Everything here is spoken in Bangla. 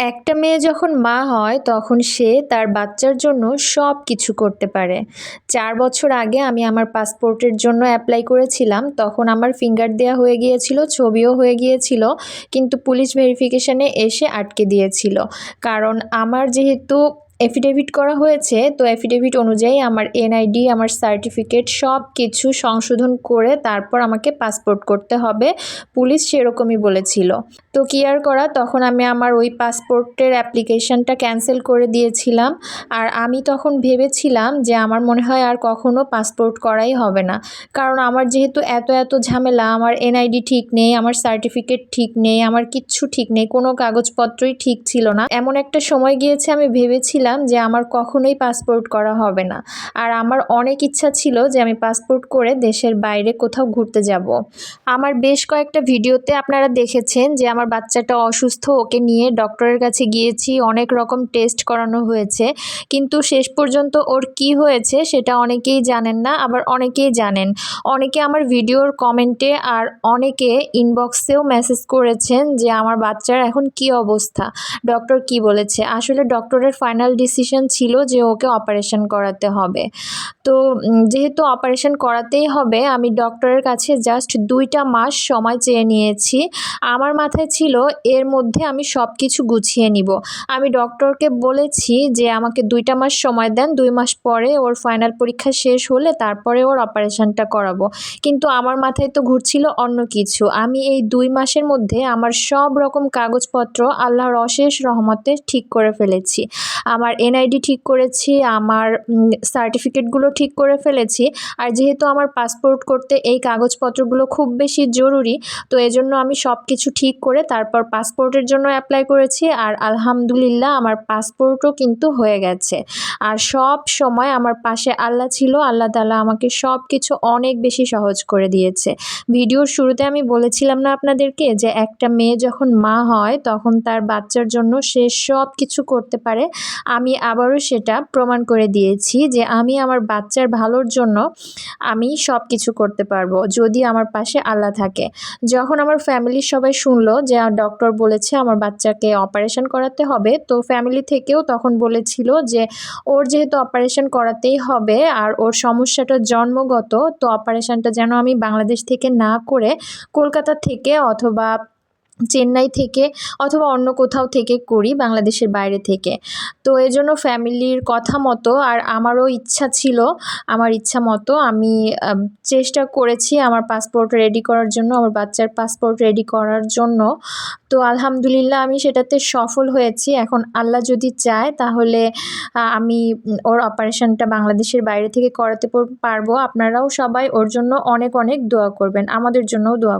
একটা মেয়ে যখন মা হয়, তখন সে তার বাচ্চার জন্য সব কিছু করতে পারে। চার বছর আগে আমি আমার পাসপোর্টের জন্য অ্যাপ্লাই করেছিলাম, তখন আমার ফিঙ্গার দেয়া হয়ে গিয়েছিল, ছবিও হয়ে গিয়েছিল, কিন্তু পুলিশ ভেরিফিকেশানে এসে আটকে দিয়েছিল। কারণ আমার যেহেতু এফিডেভিট করা হয়েছে, তো এফিডেভিট অনুযায়ী আমার এনআইডি আমার সার্টিফিকেট সব কিছু সংশোধন করে তারপর আমাকে পাসপোর্ট করতে হবে। পুলিশ সেরকমই বলেছিল। তো কি আর করা? তখন আমি আমার ওই পাসপোর্টের অ্যাপ্লিকেশানটা ক্যান্সেল করে দিয়েছিলাম। আর আমি তখন ভেবেছিলাম যে আমার মনে হয় আর কখনও পাসপোর্ট করাই হবে না। কারণ আমার যেহেতু এত এত ঝামেলা, আমার এনআইডি ঠিক নেই, আমার সার্টিফিকেট ঠিক নেই, আমার কিচ্ছু ঠিক নেই, কোনো কাগজপত্রই ঠিক ছিল না। এমন একটা সময় গিয়েছে, আমি ভেবেছিলাম যে আমার কখনোই পাসপোর্ট করা হবে না। আর আমার অনেক ইচ্ছা ছিল যে আমি পাসপোর্ট করে দেশের বাইরে কোথাও ঘুরতে যাব। আমার বেশ কয়েকটা ভিডিওতে আপনারা দেখেছেন যে আমার বাচ্চাটা অসুস্থ, ওকে নিয়ে ডক্টরের কাছে গিয়েছি, অনেক রকম টেস্ট করানো হয়েছে। কিন্তু শেষ পর্যন্ত ওর কি হয়েছে সেটা অনেকেই জানেন না, আবার অনেকেই জানেন। অনেকে আমার ভিডিওর কমেন্টে আর অনেকে ইনবক্সেও মেসেজ করেছেন যে আমার বাচ্চার এখন কি অবস্থা। ডক্টর কি বলেছে? আসলে ডক্টরের ফাইনাল ডিসিশন ছিল যে ওকে অপারেশন করাতে হবে। তো যেহেতু অপারেশন করাতেই হবে, আমি ডক্টরের কাছে জাস্ট দুইটা মাস সময় চেয়ে নিয়েছি। আমার মাথায় ছিল, এর মধ্যে আমি সব কিছু গুছিয়ে নিব। আমি ডক্টরকে বলেছি যে, আমাকে দুইটা মাস সময় দেন, দুই মাস পরে ওর ফাইনাল পরীক্ষা শেষ হলে তারপরে ওর অপারেশনটা করাবো। কিন্তু আমার মাথায় তো ঘুরছিল অন্য কিছু। আমি এই দুই মাসের মধ্যে আমার সব রকম কাগজপত্র আল্লাহর অশেষ রহমতে ঠিক করে ফেলেছি। আমার এনআইডি ঠিক করেছি, আমার সার্টিফিকেটগুলো ঠিক করে ফেলেছি। আর যেহেতু আমার পাসপোর্ট করতে এই কাগজপত্রগুলো খুব বেশি জরুরি, তো এজন্য আমি সব কিছু ঠিক করে তারপর পাসপোর্টের জন্য অ্যাপ্লাই করেছি। আর আলহামদুলিল্লাহ আমার পাসপোর্টও কিন্তু হয়ে গেছে। আর সব সময় আমার পাশে আল্লাহ ছিল, আল্লাহ তালা আমাকে সব কিছু অনেক বেশি সহজ করে দিয়েছে। ভিডিওর শুরুতে আমি বলেছিলাম না আপনাদেরকে যে একটা মেয়ে যখন মা হয়, তখন তার বাচ্চার জন্য সে সব কিছু করতে পারে। আমি আবারও সেটা প্রমাণ করে দিয়েছি যে আমি আমার বাচ্চার ভালোর জন্য আমি সব কিছু করতে পারব যদি আমার পাশে আল্লাহ থাকে। যখন আমার ফ্যামিলির সবাই শুনলো যে ডক্টর বলেছে আমার বাচ্চাকে অপারেশন করাতে হবে, তো ফ্যামিলি থেকেও তখন বলেছিল যে ওর যেহেতু অপারেশন করাতেই হবে আর ওর সমস্যাটা জন্মগত, তো অপারেশনটা যেন আমি বাংলাদেশ থেকে না করে কলকাতা থেকে অথবা চেন্নাই থেকে অথবা অন্য কোথাও থেকে করি, বাংলাদেশের বাইরে থেকে। তো এজন্য ফ্যামিলির কথা মতো আর আমারও ইচ্ছা ছিল, আমার ইচ্ছা মতো আমি চেষ্টা করেছি আমার পাসপোর্ট রেডি করার জন্য, আমার বাচ্চার পাসপোর্ট রেডি করার জন্য। তো আলহামদুলিল্লাহ আমি সেটাতে সফল হয়েছি। এখন আল্লাহ যদি চায় তাহলে আমি ওর অপারেশনটা বাংলাদেশের বাইরে থেকে করাতে পারব। আপনারাও সবাই ওর জন্য অনেক অনেক দোয়া করবেন। আমাদের জন্যও দোয়া